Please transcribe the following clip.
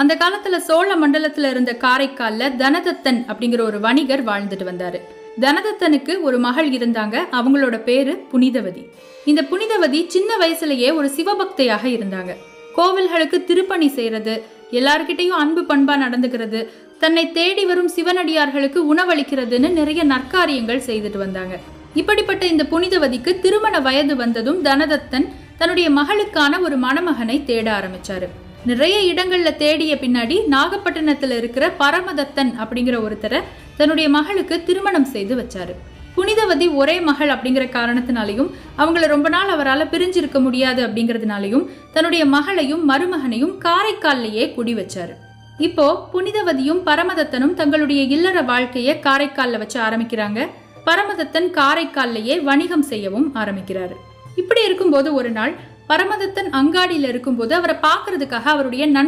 அந்த காலத்துல சோழ மண்டலத்துல இருந்த காரைக்கால்ல தனதத்தன் அப்படிங்கிற ஒரு வணிகர் வாழ்ந்துட்டு வந்தாரு. தனதத்தனுக்கு ஒரு மகள் இருந்தாங்க அவங்களோட பேரு புனிதவதி. இந்த புனிதவதி சின்ன வயசுலயே ஒரு சிவபக்தையாக இருந்தாங்க. கோவில்களுக்கு திருப்பணி செய்யறது எல்லார்கிட்டையும் அன்பு பண்பா நடந்துக்கிறது தன்னை தேடி வரும் சிவனடியார்களுக்கு உணவளிக்கிறதுன்னு நிறைய நற்காரியங்கள் செய்துட்டு வந்தாங்க. இப்படிப்பட்ட இந்த புனிதவதிக்கு திருமண வயது வந்ததும் தனதத்தன் தன்னுடைய மகளுக்கான ஒரு மணமகனை தேட ஆரம்பிச்சாரு. நிறைய இடங்கள்ல தேடிய பின்னாடி நாகப்பட்டினத்துல இருக்கிற பரமதத்தன் அப்படிங்கிற ஒருத்தரை தன்னுடைய மகளுக்கு திருமணம் செய்து வச்சாரு. புனிதவதி ஒரே மகள் அப்படிங்கிற காரணத்தினாலையும் அவங்கள ரொம்ப நாள் அவரால் பிரிஞ்சிருக்க முடியாது அப்படிங்கிறதுனாலையும் தன்னுடைய மகளையும் மருமகனையும் காரைக்கால்லையே குடி வச்சாரு. இப்போ புனிதவதியும் பரமதத்தனும் தங்களுடைய இல்லற வாழ்க்கையை காரைக்கால்ல வச்சு ஆரம்பிக்கிறாங்க. பரமதத்தன் காரைக்கால்லையே வணிகம் செய்யவும் ஆரம்பிக்கிறாரு. இப்படி இருக்கும்போது ஒரு நாள் பரமதத்தன் அங்காடியில இருக்கும்போது அவரை பார்க்கறதுக்காக அவருடைய